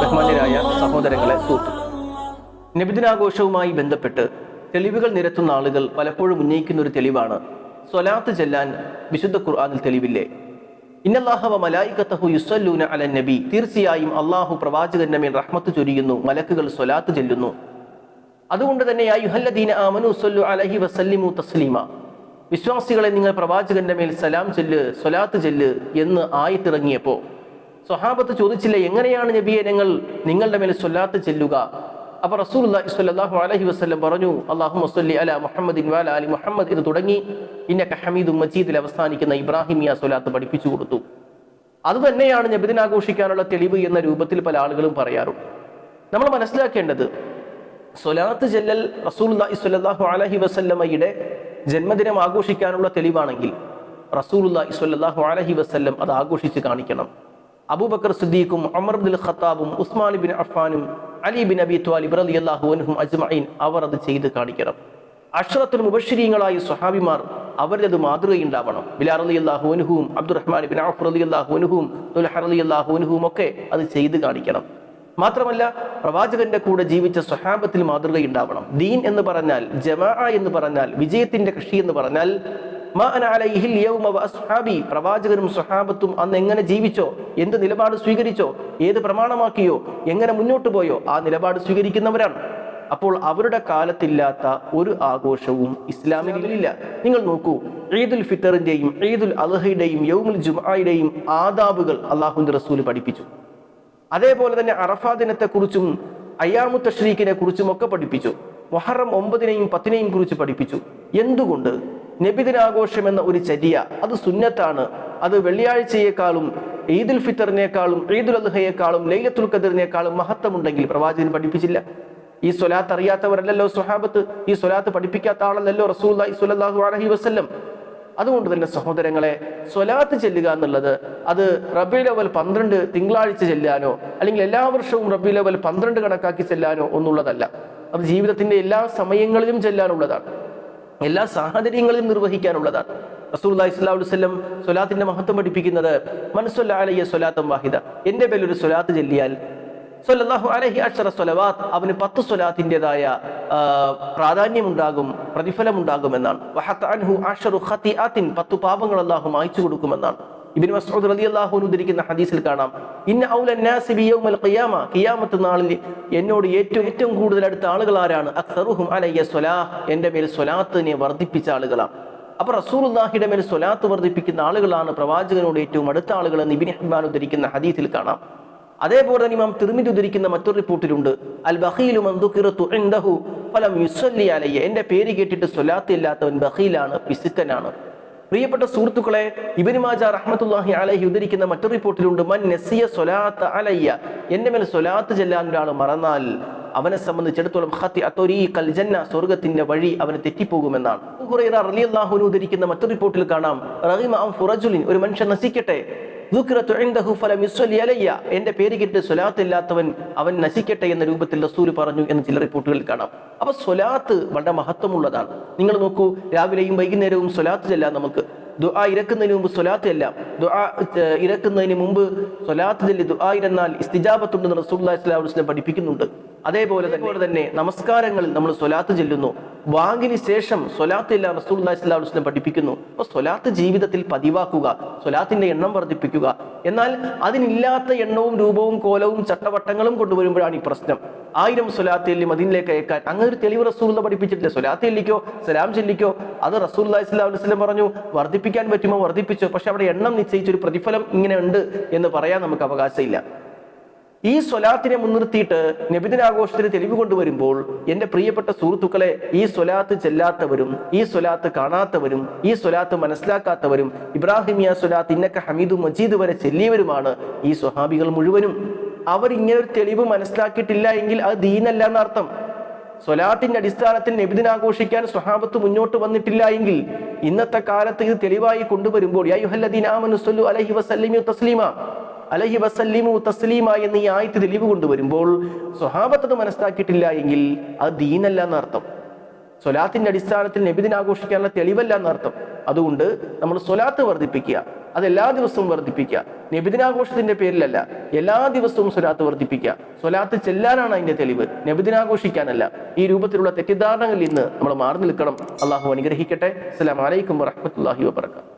ബഹുമാന്യരായ സഹോദരങ്ങളെ സുഹൃത്തു നബിദിനാഘോഷവുമായി ബന്ധപ്പെട്ട് തെളിവുകൾ നിരത്തുന്ന ആളുകൾ പലപ്പോഴും ഉന്നയിക്കുന്ന ഒരു തെളിവാണ്. സ്വലാത്ത് ചെല്ലാൻ വിശുദ്ധ ഖുർആാനിൽ തെളിവില്ലേ? ഇന്നല്ലാഹവ മലായിക്കത്തഹു യുസല്ലൂന അലൻ നബി. തീർച്ചയായും അള്ളാഹു പ്രവാചകന്റെ മേൽ റഹ്മത്ത് ചൊരിയുന്നു മലക്കുകൾ സ്വലാത്ത് ചെല്ലുന്നു. അതുകൊണ്ട് തന്നെ യാ യുഹല്ലദീന ആമനു സല്ലു അലൈഹി വസല്ലിമു തസ്ലീമ. വിശ്വാസികളെ നിങ്ങൾ പ്രവാചകന്റെ മേൽ സലാം ചെല്ല് സ്വലാത്ത് ചെല്ല് എന്ന് ആയിത്തിറങ്ങിയപ്പോൾ സ്വഹാബത്ത് ചോദിച്ചില്ല എങ്ങനെയാണ് നബിയെ ഞങ്ങൾ നിങ്ങളുടെ മേൽ സ്വലാത്ത് ചെല്ലുക? അപ്പൊ റസൂൽ സ്വല്ലല്ലാഹു അലൈഹി വസല്ലം പറഞ്ഞു അള്ളാഹു മസ്ലി അല മുഹമ്മദിൻ വാല അലി മുഹമ്മദ് ഇത് തുടങ്ങി ഇന്നക ഹമീദ് മജീദിൽ അവസാനിക്കുന്ന ഇബ്രാഹിമിയ സ്വലാത്ത് പഠിപ്പിച്ചു കൊടുത്തു. അത് തന്നെയാണ് നബിദിനാഘോഷിക്കാനുള്ള തെളിവ് എന്ന രൂപത്തിൽ പല ആളുകളും പറയാറുണ്ട്. നമ്മൾ മനസ്സിലാക്കേണ്ടത് സ്വലാത്ത് ചെല്ലൽ റസൂൽ അലൈഹി വസല്ലമയുടെ ജന്മദിനം ആഘോഷിക്കാനുള്ള തെളിവാണെങ്കിൽ റസൂലുള്ളാഹി സ്വല്ലല്ലാഹു അലൈഹി വസല്ലം അത് ആഘോഷിച്ച് കാണിക്കണം. അബൂബക്കർ സിദ്ദീഖും അമർ ബിൻ ഖത്താബും ഉസ്മാൻ ബിൻ അഫ്ഫാനും അലി ബിൻ അബി ത്വാലിബ് റളിയല്ലാഹു അൻഹും അജ്മഈൻ അവർ അത് ചെയ്ത് കാണിക്കണം. അഷ്റത്തുൽ മുബശ്ശിരീങ്ങളായ സ്വഹാബിമാർ അത് മാതൃകയുണ്ടാവണം. ബിലാർ റളിയല്ലാഹു അൻഹുവും അബ്ദുറഹ്മാൻ ബിൻ അൻഹുവും തുൽഹ റളിയല്ലാഹു അൻഹുവും ഒക്കെ അത് ചെയ്ത് കാണിക്കണം. മാത്രമല്ല പ്രവാചകന്റെ കൂടെ ജീവിച്ച സ്വഹാബത്തിൽ മാതൃകയുണ്ടാവണം. ദീൻ എന്ന് പറഞ്ഞാൽ ജമാ എന്ന് പറഞ്ഞാൽ വിജയത്തിന്റെ കൃഷി എന്ന് പറഞ്ഞാൽ പ്രവാചകനും സ്വഹാബത്തും അന്ന് എങ്ങനെ ജീവിച്ചോ എന്ത് നിലപാട് സ്വീകരിച്ചോ ഏത് പ്രമാണമാക്കിയോ എങ്ങനെ മുന്നോട്ട് പോയോ ആ നിലപാട് സ്വീകരിക്കുന്നവരാണ്. അപ്പോൾ അവരുടെ കാലത്തില്ലാത്ത ഒരു ആഘോഷവും ഇസ്ലാമിലില്ല നിങ്ങൾ നോക്കൂ ഈദുൽ ഫിത്തറിന്റെയും ഈദുൽ അലഹയുടെയും യൗമുൽ ജുമായുടെയും ആദാബുകൾ അള്ളാഹുന്റെ റസൂൽ പഠിപ്പിച്ചു. അതേപോലെ തന്നെ അറഫാ ദിനത്തെക്കുറിച്ചും അയ്യാമു തഷ്രീഖിനെ കുറിച്ചും ഒക്കെ പഠിപ്പിച്ചു. മൊഹറം ഒമ്പതിനെയും പത്തിനെയും കുറിച്ച് പഠിപ്പിച്ചു. എന്തുകൊണ്ട്? നബിദിനാഘോഷം എന്ന ഒരു ചര്യ അത് സുന്നത്താണ്. അത് വെള്ളിയാഴ്ചയേക്കാളും ഈദുൽ ഫിത്തറിനേക്കാളും ഈദുൽ അദ്ഹയേക്കാളും ലൈലത്തുൽ ഖദറിനേക്കാളും മഹത്വമുണ്ടെങ്കിൽ പ്രവാചകൻ പഠിപ്പിച്ചില്ല. ഈ സ്വലാത്ത് അറിയാത്തവരല്ലല്ലോ സുഹാബത്ത് ഈ സ്വലാത്ത് പഠിപ്പിക്കാത്ത ആളല്ലല്ലോ റസൂൽ സ്വല്ലല്ലാഹു അലൈഹി വസല്ലം. അതുകൊണ്ട് തന്നെ സഹോദരങ്ങളെ സ്വലാത്ത് ചെല്ലുക എന്നുള്ളത് അത് റബി ലെവൽ പന്ത്രണ്ട് തിങ്കളാഴ്ച ചെല്ലാനോ അല്ലെങ്കിൽ എല്ലാ വർഷവും റബി ലെവൽ പന്ത്രണ്ട് കണക്കാക്കി ചെല്ലാനോ ഒന്നുള്ളതല്ല. അത് ജീവിതത്തിന്റെ എല്ലാ സമയങ്ങളിലും ചെല്ലാനുള്ളതാണ്. എല്ലാ സാഹചര്യങ്ങളിലും നിർവഹിക്കാനുള്ളതാണ്. റസൂൽ ഇസ്ലാഹു വസ്ലം സ്വലാത്തിന്റെ മഹത്വം പഠിപ്പിക്കുന്നത് മനസ്സൊല്ലാലയ്യ സ്വലാത്തം വാഹിദ എന്റെ പേരിൽ ഒരു സ്വലാത്ത് ചെല്ലിയാൽ സ്വലവാത്ത് അവന് പത്ത് സ്വലാത്തിന്റെതായ പ്രാധാന്യമുണ്ടാകും പ്രതിഫലമുണ്ടാകുമെന്നാണ്. വഹത്ത് അൻഹു അഷറു ഖത്തിആത്തിൻ പത്തു പാപങ്ങൾ അള്ളാഹു മായിച്ചു കൊടുക്കുമെന്നാണ്. ഇബിൻ റളിയല്ലാഹു അൻഹു ഉദ്ധരിക്കുന്ന ഹദീസിൽ കാണാം ഇന്ന ഔല നാസി ബി ഖിയാമ ഖിയാമത്ത് നാളിൽ എന്നോട് ഏറ്റവും ഏറ്റവും കൂടുതൽ അടുത്ത ആളുകൾ ആരാണ്? അക്സറുഹും എന്റെ മേൽ സ്വലാത്തിനെ വർദ്ധിപ്പിച്ച ആളുകളാണ്. അപ്പൊ റസൂലുള്ളാഹിയുടെ മേൽ സ്വലാത്ത് വർദ്ധിപ്പിക്കുന്ന ആളുകളാണ് പ്രവാചകനോട് ഏറ്റവും അടുത്ത ആളുകൾ എന്ന് ഇബിൻ ഹിബ്ബാൻ ഉദ്ധരിക്കുന്ന ഹദീസിൽ കാണാം. അതേപോലെ തന്നെ ഇമാം തിരുമിതി ഉദ്ധരിക്കുന്ന മറ്റൊരു റിപ്പോർട്ടിലുണ്ട് അൽ ബഹീലു ഫലം യുസ്വല്ലി അലയ്യ എന്റെ പേര് കേട്ടിട്ട് സ്വലാത്ത് ഇല്ലാത്തവൻ ബഹീലാണ് പിസുക്കനാണ് പ്രിയപ്പെട്ട സുഹൃത്തുക്കളെ ഇബ്നു മാജ അലഹി അലൈഹി ഉദ്ധരിക്കുന്ന മറ്റൊരു റിപ്പോർട്ടിലുണ്ട്. മൻ നസിയ സ്വലാത്ത് അലയ്യ. എന്റെ മേൽ സ്വലാത്ത് ചെല്ലാൻ ഒരാൾ മറന്നാൽ അവനെ സംബന്ധിച്ചിടത്തോളം ഖത്തി അത്തൊരീഖൽ ജന്ന സ്വർഗത്തിന്റെ വഴി അവന് തെറ്റിപ്പോകുമെന്നാണ്. അബൂ ഹുറൈറ റളിയല്ലാഹു അൻഹു ഉദ്ധരിക്കുന്ന മറ്റൊരു റിപ്പോർട്ടിൽ കാണാം. റഹിമ ഒരു മനുഷ്യൻ നശിക്കട്ടെ? എന്റെ പേര് കിട്ടി സ്വലാത്ത് ഇല്ലാത്തവൻ അവൻ നശിക്കട്ടെ എന്ന രൂപത്തിൽ റസൂൽ പറഞ്ഞു എന്ന് ചില റിപ്പോർട്ടുകളിൽ കാണാം. അപ്പൊ സ്വലാത്ത് വളരെ മഹത്വമുള്ളതാണ്. നിങ്ങൾ നോക്കൂ രാവിലെയും വൈകുന്നേരവും സ്വലാത്ത് ചെല്ലാം നമുക്ക്. ദുആ ഇറക്കുന്നതിന് മുമ്പ് സ്വലാത്ത് എല്ലാം ദുആ ഇരക്കുന്നതിന് മുമ്പ് സ്വലാത്ത് ചെല്ലി ദുആ ഇരുന്നാൽ ഇസ്തിജാബത്തുണ്ടെന്ന് സ്വല്ലല്ലാഹു അലൈഹി വസല്ലം പഠിപ്പിക്കുന്നുണ്ട്. അതേപോലെ തന്നെ നമസ്കാരങ്ങളിൽ നമ്മൾ സ്വലാത്ത് ചെല്ലുന്നു. വാങ്ങിന് ശേഷം സ്വലാത്ത് ഇല്ല അലൈഹി വസല്ലം പഠിപ്പിക്കുന്നു. അപ്പോൾ സ്വലാത്ത് ജീവിതത്തിൽ പതിവാക്കുക സ്വലാത്തിന്റെ എണ്ണം വർദ്ധിപ്പിക്കുക. എന്നാൽ അതിനില്ലാത്ത എണ്ണവും രൂപവും കോലവും ചട്ടവട്ടങ്ങളും കൊണ്ടുവരുമ്പോഴാണ് ഈ പ്രശ്നം. ആയിരം സ്വലാത്ത് ചൊല്ലി മദീനിലേക്ക് അയക്കാൻ അങ്ങനെ ഒരു തെളിവ് റസൂലുള്ള പഠിപ്പിച്ചിട്ടില്ല. സ്വലാത്ത് സലാം ചെല്ലിക്കോ അത് അലൈഹി വസല്ലം പറഞ്ഞു വർദ്ധിപ്പിക്കാൻ പറ്റുമോ വർദ്ധിപ്പിച്ചോ പക്ഷെ അവിടെ എണ്ണം നിശ്ചയിച്ചൊരു പ്രതിഫലം ഇങ്ങനെ ഉണ്ട് എന്ന് പറയാൻ നമുക്ക് അവകാശമില്ല. ഈ സ്വലാത്തിനെ മുൻനിർത്തിയിട്ട് നബിദിനാഘോഷത്തിന് തെളിവ് കൊണ്ടുവരുമ്പോൾ എന്റെ പ്രിയപ്പെട്ട സുഹൃത്തുക്കളെ ഈ സ്വലാത്ത് ചെല്ലാത്തവരും ഈ സ്വലാത്ത് കാണാത്തവരും ഈ സ്വലാത്ത് മനസ്സിലാക്കാത്തവരും ഇബ്രാഹിമിയ സ്വലാത്ത് ഇന്നക്ക ഹമീദു മജീദ് വരെ ചെല്ലിയവരുമാണ് ഈ സ്വഹാബികൾ മുഴുവനും. അവർ ഇങ്ങനെ ഒരു തെളിവ് മനസ്സിലാക്കിയിട്ടില്ല എങ്കിൽ അത് ദീനല്ല എന്നർത്ഥം. സ്വലാത്തിന്റെ അടിസ്ഥാനത്തിൽ നബിദിനാഘോഷിക്കാൻ സ്വഹാബത്ത് മുന്നോട്ട് വന്നിട്ടില്ല എങ്കിൽ ഇന്നത്തെ കാലത്ത് ഇത് തെളിവായി കൊണ്ടുവരുമ്പോൾ സ്വല്ലു അലൈഹി അലഹി വസല്ലിമു തസ്ലീമ എന്ന് ഈ ആയത്ത് തെളിവ് കൊണ്ടുവരുമ്പോൾ സ്വഹാബത്ത് അത് മനസ്സിലാക്കിയിട്ടില്ല എങ്കിൽ അത് ദീനല്ല എന്നർത്ഥം. സ്വലാത്തിന്റെ അടിസ്ഥാനത്തിൽ നബിദിന ആഘോഷിക്കാനുള്ള തെളിവല്ല എന്നർത്ഥം. അതുകൊണ്ട് നമ്മൾ സ്വലാത്ത് വർദ്ധിപ്പിക്കുക അത് എല്ലാ ദിവസവും വർദ്ധിപ്പിക്കുക. നബിദിനാഘോഷത്തിന്റെ പേരിലല്ല എല്ലാ ദിവസവും സ്വലാത്ത് വർദ്ധിപ്പിക്കുക. സ്വലാത്ത് ചെല്ലാനാണ് അതിന്റെ തെളിവ് നബിദിനാഘോഷിക്കാനല്ല ഈ രൂപത്തിലുള്ള തെറ്റിദ്ധാരണകളിൽ നിന്ന് നമ്മൾ മാറി നിൽക്കണം. അള്ളാഹു അനുഗ്രഹിക്കട്ടെ. അസ്സലാമു വലൈക്കും വറഹ്മത്തുള്ളാഹി വബറകാതുഹു.